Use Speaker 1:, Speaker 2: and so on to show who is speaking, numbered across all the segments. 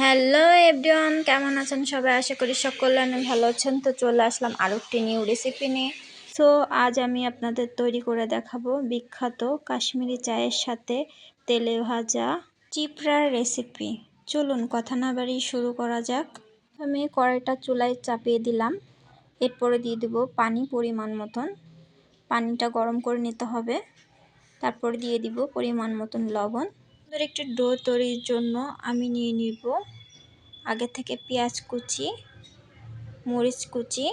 Speaker 1: Hello everyone, কেমন আছেন সবাই? আশা করি সকলে অনেক ভালো আছেন। তো চলে আসলাম আরও একটি নিউ রেসিপি নিয়ে। সো আজ আমি আপনাদের তৈরি করে দেখাবো বিখ্যাত কাশ্মীরি চায়ের সাথে তেলে ভাজা চিপড়ার রেসিপি চলুন কথা না বাড়ি শুরু করা যাক। আমি কড়াইটা চুলায় চাপিয়ে দিলাম। এরপরে দিয়ে দেবো পানি পরিমাণ মতন। পানিটা গরম করে নিতে হবে। তারপর দিয়ে দিব পরিমাণ মতন লবণ। সুন্দর একটি ডো তৈরির জন্য আমি নিয়ে নিব। আগে থেকে পেঁয়াজ কুচি, মরিচ কুচি,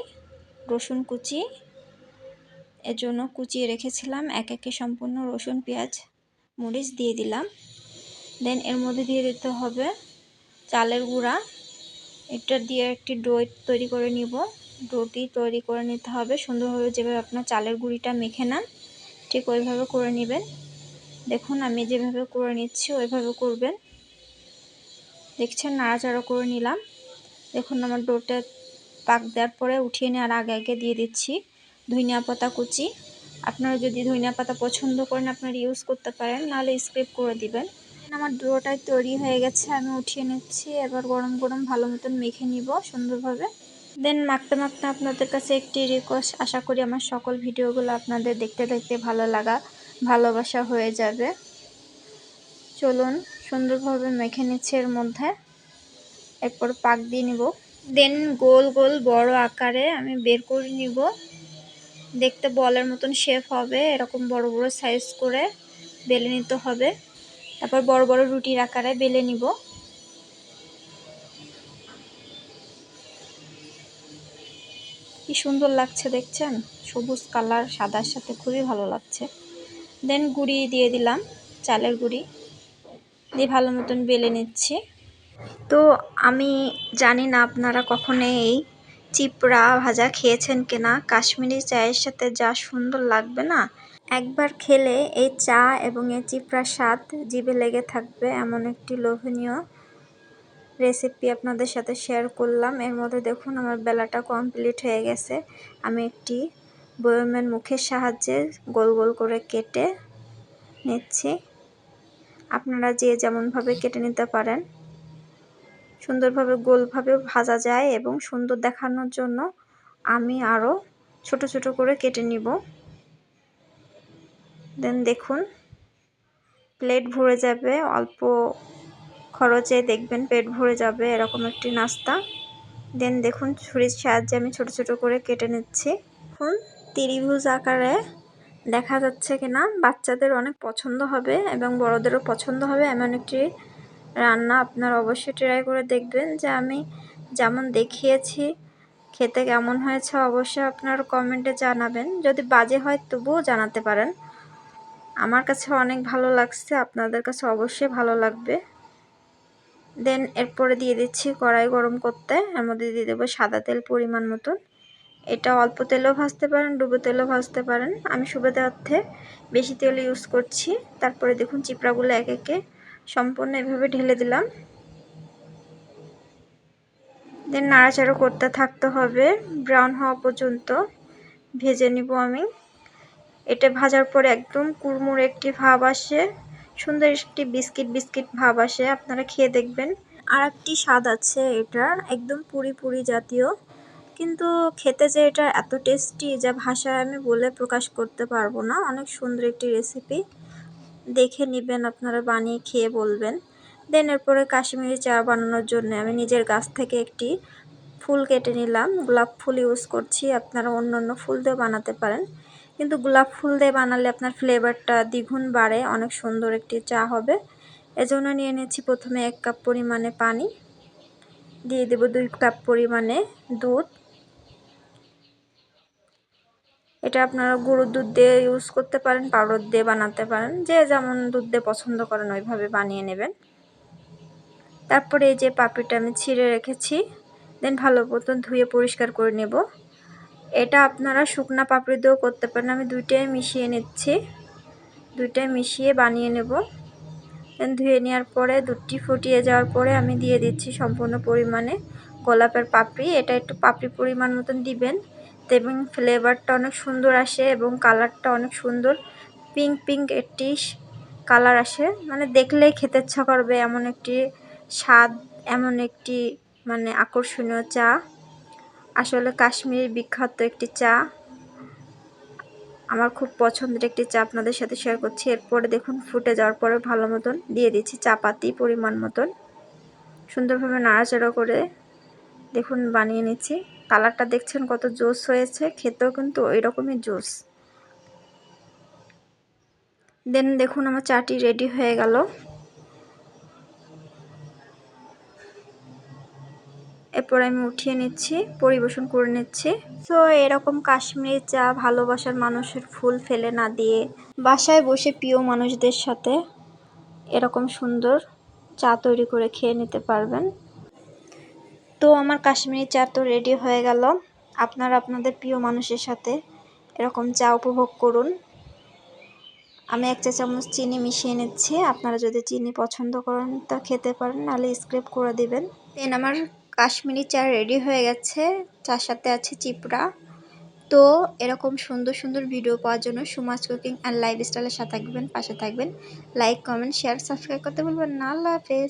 Speaker 1: রসুন কুচি। এর জন্য কুচিয়ে রেখেছিলাম, এক একে সম্পূর্ণ রসুন, পেঁয়াজ, মরিচ দিয়ে দিলাম। দেন এর মধ্যে দিয়ে দিতে হবে চালের গুঁড়া। এটা দিয়ে একটি ডো তৈরি করে নিব। ডোটি তৈরি করে নিতে হবে। সুন্দরভাবে যেভাবে আপনার চালের গুঁড়িটা মেখে নেন, ঠিক ওইভাবে করে নেবেন। দেখুন, আমি যেভাবে করে নিচ্ছি, ওইভাবে করবেন। দেখছেন, নাড়াচাড়া করে নিলাম। দেখুন, আমার ডোটা পাক দেওয়ার পরে উঠিয়ে নেওয়ার আগে আগে দিয়ে দিচ্ছি ধনিয়া পাতা কুচি। আপনারা যদি ধনিয়া পাতা পছন্দ করেন, আপনারা ইউজ করতে পারেন, নাহলে স্ক্রিপ করে দিবেন। আমার ডোটাই তৈরি হয়ে গেছে, আমি উঠিয়ে নিচ্ছি। এবার গরম গরম ভালো মতন মেখে নিব সুন্দরভাবে। দেন মাখতে মাখতে আপনাদের কাছে একটি রিকোয়েস্ট আশা করি আমার সকল ভিডিওগুলো আপনাদের দেখতে দেখতে ভালো লাগা। ভালোবাসা হয়ে যাবে। চলুন সুন্দরভাবে মেখে নিচ্ছে এর মধ্যে। এরপর পাক দিয়ে নিব। দেন গোল গোল বড় আকারে আমি বের করে নিব। দেখতে বলের মতন শেপ হবে, এরকম বড় বড় সাইজ করে বেলে নিতে হবে। তারপর বড় বড় রুটির আকারে বেলে নিব। কি সুন্দর লাগছে দেখছেন? সবুজ কালার, সাদার সাথে খুবই ভালো লাগছে। দেন গুঁড়ি দিয়ে দিলাম, চালের গুঁড়ি। দিয়ে ভালো মতন বেলে নিচ্ছি। তো আমি জানি না আপনারা কখনো এই চিপড়া ভাজা খেয়েছেন কিনা। কাশ্মীরি চায়ের সাথে যা সুন্দর লাগবে না। একবার খেলে এই চা এবং এই চিপড়ার স্বাদ জিভে লেগে থাকবে, এমন একটি লোভনীয় রেসিপি আপনাদের সাথে শেয়ার করলাম। এর মধ্যে দেখুন, আমার বেলাটা কমপ্লিট হয়ে গেছে। আমি একটি বয়মের মুখের সাহায্যে গোল গোল করে কেটে নিচ্ছি। আপনারা যে যেমনভাবে কেটে নিতে পারেন, সুন্দরভাবে গোলভাবে ভাজা যায় এবং সুন্দর দেখানোর জন্য আমি আরও ছোট ছোট করে কেটে নিব। দেন দেখুন, প্লেট ভরে যাবে, অল্প খরচে দেখবেন পেট ভরে যাবে, এরকম একটি নাস্তা। দেন দেখুন, ছুরির সাহায্যে আমি ছোট ছোট করে কেটে নিচ্ছি। এখন ত্রিভুজ আকারে দেখা যাচ্ছে কিনা। বাচ্চাদের অনেক পছন্দ হবে এবং বড়দেরও পছন্দ হবে এমন একটি রান্না। আপনারা অবশ্যই ট্রাই করে দেখবেন যে আমি যেমন দেখিয়েছি, খেতে কেমন হয়েছে অবশ্যই আপনার কমেন্টে জানাবেন। যদি বাজে হয় তবুও জানাতে পারেন। আমার কাছে অনেক ভালো লাগছে, আপনাদের কাছে অবশ্যই ভালো লাগবে। দেন এরপরে দিয়ে দিচ্ছি কড়াই গরম করতে। এর মধ্যে দিয়ে দেবো সাদা তেল পরিমাণ মতন। এটা অল্প তেলেও ভাজতে পারেন, ডুবো তেলেও ভাজতে পারেন। আমি সুবিধার্থে বেশি তেল ইউজ করছি। তারপরে দেখুন চিপড়াগুলো এক একে সম্পূর্ণ এভাবে ঢেলে দিলাম। দেন নাড়াচাড়া করতে থাকতে হবে। ব্রাউন হওয়া পর্যন্ত ভেজে নিব আমি। এটা ভাজার পরে একদম কুড়মুড় একটি ভাব আসে। সুন্দর একটি বিস্কিট বিস্কিট ভাব আসে। আপনারা খেয়ে দেখবেন। আর একটি স্বাদ আছে এটার, একদম পুরি পুরি জাতীয়। কিন্তু খেতে যে এটা এত টেস্টি যা ভাষায় আমি বলে প্রকাশ করতে পারব না। অনেক সুন্দর একটি রেসিপি দেখে নেবেন, আপনারা বানিয়ে খেয়ে বলবেন। দেন এরপরে কাশ্মীরি চা বানানোর জন্য আমি নিজের গাছ থেকে একটি ফুল কেটে নিলাম। গোলাপ ফুল ইউজ করছি। আপনারা অন্য অন্য ফুল দিয়ে বানাতে পারেন। কিন্তু গোলাপ ফুল দিয়ে বানালে আপনার ফ্লেভারটা দ্বিগুণ বাড়ে। অনেক সুন্দর একটি চা হবে। এজন্য নিয়ে নিচ্ছি প্রথমে এক কাপ পরিমাণে পানি। দিয়ে দেব দুই কাপ পরিমাণে দুধ। এটা আপনারা গরুর দুধ দিয়ে ইউজ করতে পারেন পাউডার দিয়ে বানাতে পারেন, যে যেমন দুধ দিয়ে পছন্দ করেন ওইভাবে বানিয়ে নেবেন। তারপরে এই যে পাপড়িটা আমি ছিঁড়ে রেখেছি, দেন ভালো মতন ধুয়ে পরিষ্কার করে নেব। এটা আপনারা শুকনা পাপড়ি দিয়েও করতে পারেন, আমি দুইটাই মিশিয়ে নিচ্ছি। দুইটাই মিশিয়ে বানিয়ে নেব। দেন ধুয়ে নেওয়ার পরে, দুধটি ফুটিয়ে যাওয়ার পরে আমি দিয়ে দিচ্ছি সম্পূর্ণ পরিমাণে গোলাপের পাপড়ি। এটা একটু পাপড়ি পরিমাণ মতন দিবেন। এবং ফ্লেভারটা অনেক সুন্দর আসে এবং কালারটা অনেক সুন্দর। পিঙ্ক পিঙ্ক একটি কালার আসে। মানে দেখলেই খেতে ইচ্ছা করবে এমন একটি স্বাদ, এমন একটি মানে আকর্ষণীয় চা। আসলে কাশ্মীরের বিখ্যাত একটি চা। আমার খুব পছন্দের একটি চা আপনাদের সাথে শেয়ার করছি। এরপরে দেখুন, ফুটে যাওয়ার পরে ভালো মতন দিয়ে দিচ্ছি চা পাতি পরিমাণ মতন। সুন্দরভাবে নাড়াচাড়া করে দেখুন, বানিয়ে নিচ্ছি। কালারটা দেখছেন কত জোস হয়েছে, খেতেও কিন্তু ওই রকমই জোস। দেন দেখুন আমার চাটি রেডি হয়ে গেল। এরপর আমি উঠিয়ে নিচ্ছি, পরিবেশন করে নিচ্ছি। তো এরকম কাশ্মীরি চা ভালোবাসার মানুষের ফুল ফেলে না দিয়ে, বাসায় বসে প্রিয় মানুষদের সাথে এরকম সুন্দর চা তৈরি করে খেয়ে নিতে পারবেন। তো আমার কাশ্মীরি চা তো রেডি হয়ে গেল। আপনারা আপনাদের প্রিয় মানুষের সাথে এরকম চা উপভোগ করুন। আমি এক চা চামচ চিনি মিশিয়ে নিচ্ছি। আপনারা যদি চিনি পছন্দ করেন তা খেতে পারেন, নাহলে স্ক্রেপ করে দিবেন। দেন আমার কাশ্মীরি চা রেডি হয়ে গেছে। চার সাথে আছে চিপড়া। তো এরকম সুন্দর সুন্দর ভিডিও পাওয়ার জন্য সুমাজ কুকিং অ্যান্ড লাইফস্টাইলের সাথে থাকবেন, পাশে থাকবেন। লাইক কমেন্ট শেয়ার সাবস্ক্রাইব করতে বলবেন না। আল্লাহ হাফেজ।